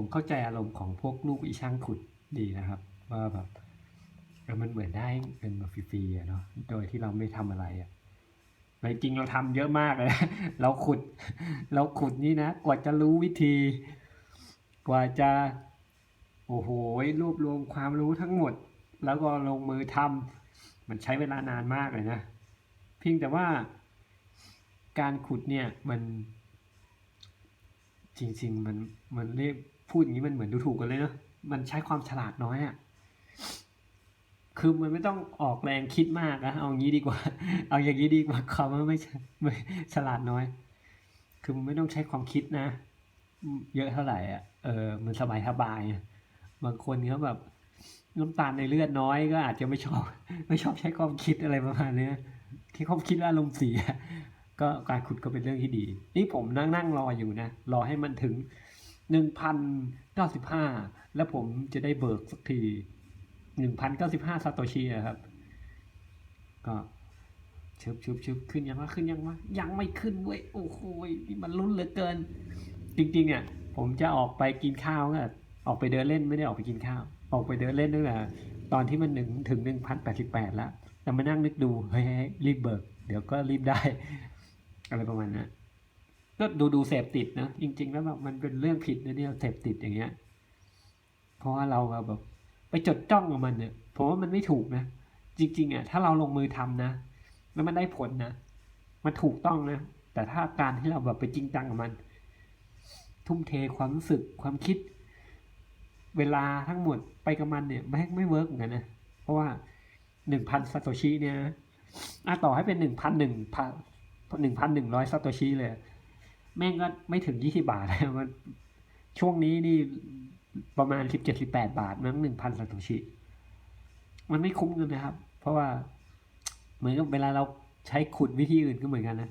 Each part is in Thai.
ผมเข้าใจอารมณ์ของพวกลูกอีช่างขุดดีนะครับ ว่าแบบเออมันเหมือนได้เงินมาฟรีๆเนาะโดยที่เราไม่ทำอะไรอะแต่จริงเราทำเยอะมากเลยเราขุด เราขุดนี่นะกว่าจะรู้วิธี กว่าจะ โอ้โหรวบรวมความรู้ทั้งหมด แล้วก็ลงมือทำมันใช้เวลานานมากเลยนะเพียงแต่ว่าการขุดเนี่ยมันจริง ๆ มันมันเรียก พูดอย่างนี้มันเหมือนดูถูกกันเลยเนาะมันใช้ความฉลาดน้อยอะ่ะคือมันไม่ต้องออกแรงคิดมากนะเอาอย่างนี้ดีกว่า เอาอย่างนี้ดีกว่าคำว่าไม่ไม่ฉลาดน้อย คือมันไม่ต้องใช้ความคิดนะ เยอะเท่าไหร่อะเออมันสบายสบายบางคนเขาแบบน้ำตาลในเลือดน้อยก็อาจจะไม่ชอบ ไม่ชอบใช้ความคิดอะไรประมาณนี้ยที่ความคิดอารมณ์เสียก็การขุดก็เป็นเรื่องที่ดี นี่ผมนั่งนั่งรออยู่นะ รอให้มันถึง หนึ่งพันเก้าสิบห้าแล้วผมจะได้เบิกสักทีหนึ่งพันเก้าสิบห้าซาโตชิครับ ก็ชุบชุบชุบขึ้นยังวะขึ้นยังวะยังไม่ขึ้นเว้ยโอ้โหนี่มันลุ้นเหลือเกิน จริงๆอะผมจะออกไปกินข้าวก็ออกไปเดินเล่นไม่ได้ออกไปกินข้าว ออกไปเดินเล่นตั้งแต่ตอนที่มันหนึ่งถึงหนึ่งพันแปดสิบแปดแล้วแต่มานั่งนึกดูเฮ้ยรีบเบิก เดี๋ยวก็รีบได้ อะไรประมาณนั้น ก็ดูดูเสพติดนะจริง ๆ แล้วแบบมันเป็นเรื่องผิดนะเนี่ยเสพติดอย่างเงี้ย เพราะว่าเราแบบไปจดจ้องกับมันเนี่ยผมว่ามันไม่ถูกนะจริง ๆอะถ้าเราลงมือทำนะ แล้วมันได้ผลนะมันถูกต้องนะแต่ถ้าการที่เราแบบไปจริงจังกับมัน ทุ่มเทความรู้สึกความคิด เวลาทั้งหมดไปกับมันเนี่ยไม่ไม่เวิร์กเหมือนกันนะเพราะว่าหนึ่งพันซาโตชิเนี่ยอะต่อให้เป็นหนึ่งพันหนึ่งพันหนึ่งพันหนึ่งร้อยซาโตชิเลย แม่งก็ไม่ถึงยี่สิบาทนะมันช่วงนี้นี่ประมาณสิบเจ็ดสิบแปดบาทมั้งหนึ่งพันซาโตชิ มันไม่คุ้มกันนะครับ เพราะว่าเหมือนกับเวลาเราใช้ขุดวิธีอื่นก็เหมือนกันนะ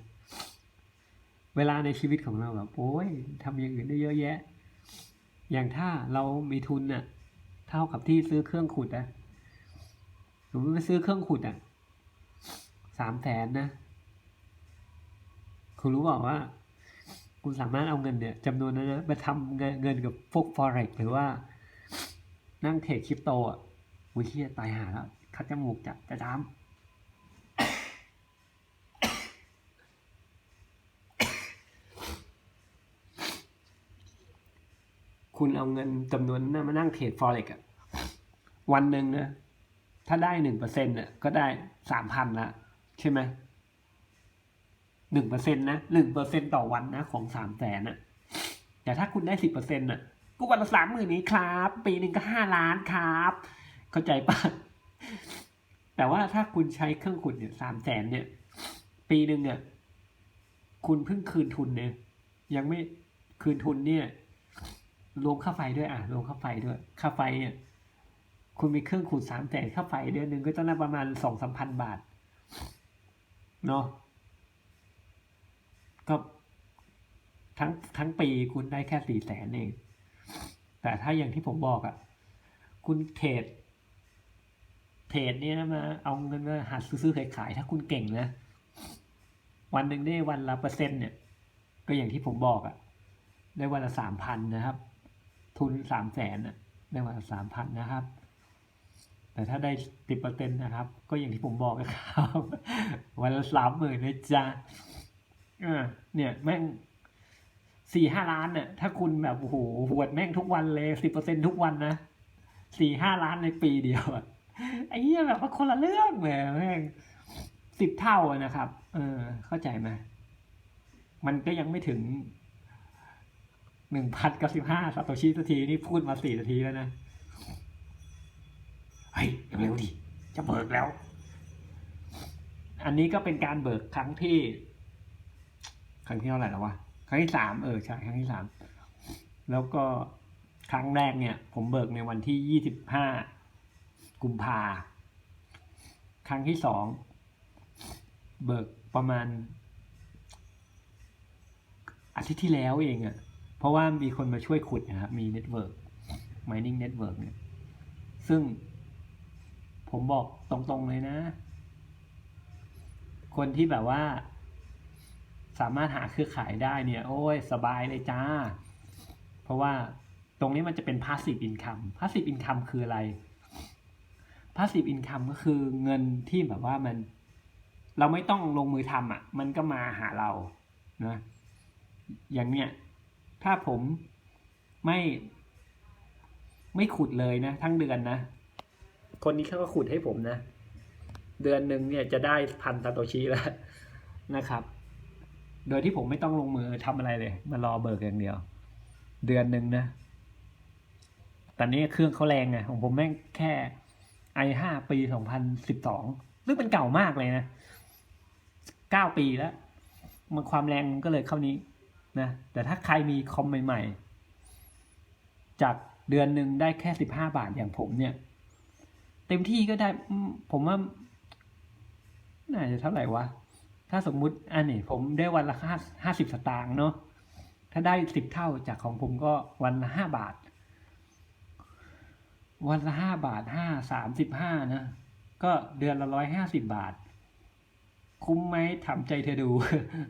เวลาในชีวิตของเราแบบโอ้ยทำอย่างอื่นได้เยอะแยะ อย่างถ้าเรามีทุนน่ะ เท่ากับที่ซื้อเครื่องขุดอะสมมติไปซื้อเครื่องขุดอะสามแสนนะ คุณรู้เปล่าว่า คุณสามารถเอาเงินเนี่ยจำนวนนั้นนะไปทำเงินกับพวก forex หรือว่า นั่งเทรดคริปโตอะวิเชียตายหาแล้วคัดจมูกจะจะจามคุณเอาเงินจำนวนนั้นมานั่งเทรด forex อะวันหนึ่งนะถ้าได้หนึ่งเปอร์เซ็นต์เนี่ยก็ได้สามพันละใช่ไหม หนึ่งเปอร์เซ็นต์นะหนึ่งเปอร์เซ็นต์ต่อวันนะของสามแสนอะแต่ถ้าคุณได้สิบเปอร์เซ็นต์อะก็วันละสามหมื่นนี้ครับ ปีหนึ่งก็ห้าล้านครับ เข้าใจปะแต่ว่าถ้าคุณใช้เครื่องขุดเนี่ยสามแสนเนี่ย ปีหนึ่งเนี่ยคุณเพิ่งคืนทุนเนี่ยยังไม่คืนทุนเนี่ย รวมค่าไฟด้วยอะรวมค่าไฟด้วย ค่าไฟเนี่ย คุณมีเครื่องขุดสามแสนค่าไฟเดือนหนึ่งก็ต้องได้ประมาณสองสามพันบาท เนาะ ก็ทั้งทั้งปีคุณได้แค่สี่แสนเอง แต่ถ้าอย่างที่ผมบอกอะ่ะ คุณเทรดเทรดเนี่ยมาเอาเงินมาหัดซื้อๆขายขายๆถ้าคุณเก่งนะ วันหนึ่งได้วันละเปอร์เซ็นต์เนี่ย ก็อย่างที่ผมบอกอะ่ะ ได้วันละสามพันนะครับ ทุนสามแสนอะได้วันละสามพันนะครับ แต่ถ้าได้สิบเปอร์เซ็นต์นะครับ ก็อย่างที่ผมบอกนะครับ วันละสามหมื่นนะจ๊ะ อ่าเนี่ยแม่งสี่ห้าล้านเนี่ยถ้าคุณแบบโอ้โหหวดแม่งทุกวันเลยสิบเปอร์เซ็นทุกวันนะสี่ห้าล้านในปีเดียวอะไอ้เหี้ยแบบว่าคนละเรื่องเลยแม่งสิบเท่านะครับ เออ เข้าใจไหมมันก็ยังไม่ถึงหนึ่งพันกับสิบห้าซาโตชิสักทีนี่พูดมาสี่นาทีแล้วนะ เฮ้ยเร็วดิ จะเบิกแล้ว อันนี้ก็เป็นการเบิกครั้งที่ ครั้งที่เท่าไหร่แล้ววะครั้งที่สามเออใช่ครั้งที่สามแล้วก็ครั้งแรกเนี่ย ผมเบิกในวันที่ยี่สิบห้ากุมภาครั้งที่สองเบิกประมาณ อาทิตย์ที่แล้วเองอะ่ะ เพราะว่ามีคนมาช่วยขุดนะครับ มีเน็ตเวิร์ก mining network เนี่ย ซึ่งผมบอกตรงๆเลยนะ คนที่แบบว่า สามารถหาเครือข่ายได้เนี่ยโอ้ยสบายเลยจ้า เพราะว่าตรงนี้มันจะเป็น passive income passive income คืออะไร passive income ก็คือเงินที่แบบว่ามัน เราไม่ต้องลงมือทำอะ มันก็มาหาเรานะอย่างเนี้ยถ้าผมไม่ไม่ขุดเลยนะ ทั้งเดือนนะ คนนี้เขาก็ขุดให้ผมนะ เดือนหนึ่งเนี่ยจะได้พันซาโตชิแล้วนะครับ โดยที่ผมไม่ต้องลงมือทำอะไรเลย มารอเบิกอย่างเดียว เดือนหนึ่งนะ ตอนนี้เครื่องเขาแรงไงของผมแม่งแค่ไอห้าปีสองพันสิบสองซึ่งเป็นเก่ามากเลยนะเก้าปีแล้ว มันความแรงก็เลยเข้านี้นะ แต่ถ้าใครมีคอมใหม่ ๆ จากเดือนหนึ่งได้แค่สิบห้าบาทอย่างผมเนี่ย เต็มที่ก็ได้ผมว่า น่าจะเท่าไหร่วะ ถ้าสมมุติอันนี้ผมได้วันละห้าห้าสิบสตางค์เนาะถ้าได้สิบเท่าจากของผมก็วันละห้าบาท วันละห้าบาทห้าสามสิบห้านะ ก็เดือนละร้อยห้าสิบบาท คุ้มไหมถามใจเธอดู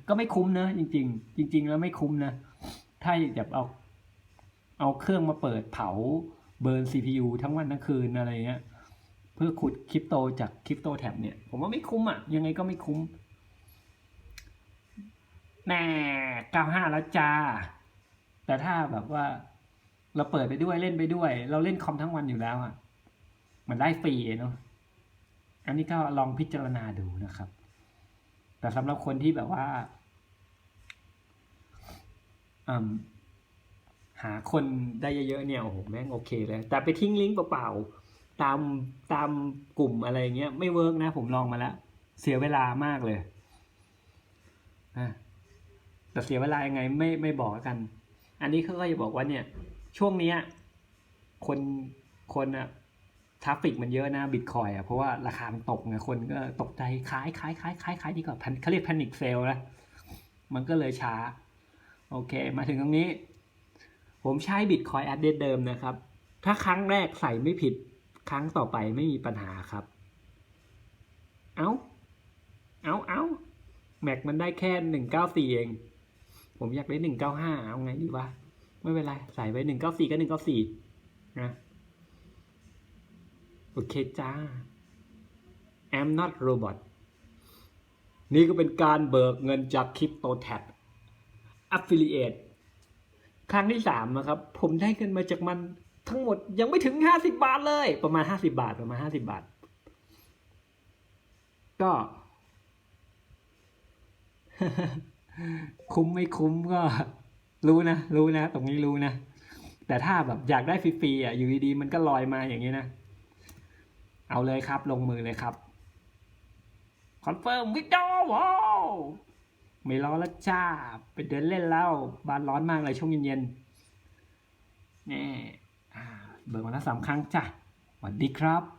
ก็ไม่คุ้มนะ จริง ๆ จริง ๆ แล้วไม่คุ้มนะ ถ้าอยากเอา เอาเครื่องมาเปิดเผาเบิร์น CPU ทั้งวันทั้งคืนอะไรเงี้ย เพื่อขุดคริปโตจากคริปโตแท็บเนี่ย ผมว่าไม่คุ้มอะ ยังไงก็ไม่คุ้ม แน่เก้าห้าแล้วจ้า แต่ถ้าแบบว่า เราเปิดไปด้วยเล่นไปด้วย เราเล่นคอมทั้งวันอยู่แล้วอะ มันได้ฟรีเนาะ อันนี้ก็ลองพิจารณาดูนะครับ แต่สำหรับคนที่แบบว่า หาคนได้เยอะๆเนี่ยโอ้โหแม่งโอเคเลย แต่ไปทิ้งลิงก์เปล่าๆตามตามกลุ่มอะไรเงี้ยไม่เวิร์กนะ ผมลองมาแล้ว เสียเวลามากเลยนะ แต่เสียเวลายังไงไม่ไม่บอกกัน อันนี้เขาก็จะบอกว่าเนี่ย ช่วงเนี้ยคนคนอะทราฟฟิกมันเยอะนะบิตคอยอะเพราะว่าราคามันตกไงคนก็ตกใจขายขายขายขายขายดีกว่าเขาเรียกแพนิคเซลนะมันก็เลยช้า โอเค มาถึงตรงนี้ ผมใช้บิตคอยแอดเดเดิมนะครับ ถ้าครั้งแรกใส่ไม่ผิดครั้งต่อไปไม่มีปัญหาครับ เอาเอาเอ้า แม็กมันได้แค่หนึ่งเก้าสี่เอง ผมอยากได้หนึ่งเก้าห้าเอาไงดีวะ ไม่เป็นไร ใส่ไว้หนึ่งเก้าสี่ก็หนึ่งเก้าสี่นะโอเคจ้า I'm not robot นี่ก็เป็นการเบิกเงินจากคริปโตแท็บ affiliate ครั้งที่สามนะครับ ผมได้เงินมาจากมันทั้งหมดยังไม่ถึงห้าสิบาทเลย ประมาณห้าสิบาท ประมาณห้าสิบาท ก็ คุ้มไม่คุ้มก็รู้นะ รู้นะ ตรงนี้รู้นะ แต่ถ้าแบบอยากได้ฟรีๆอะอยู่ดีๆมันก็ลอยมาอย่างนี้นะ เอาเลยครับ ลงมือเลยครับคอนเฟิร์มวิดโอว้าวไม่รอแล้วจ้า ไปเดินเล่นแล้ว บ้านร้อนมากเลยช่วงเย็นๆนี่เบิกมาแล้วสามครั้งจ้ะสวัสดีครับ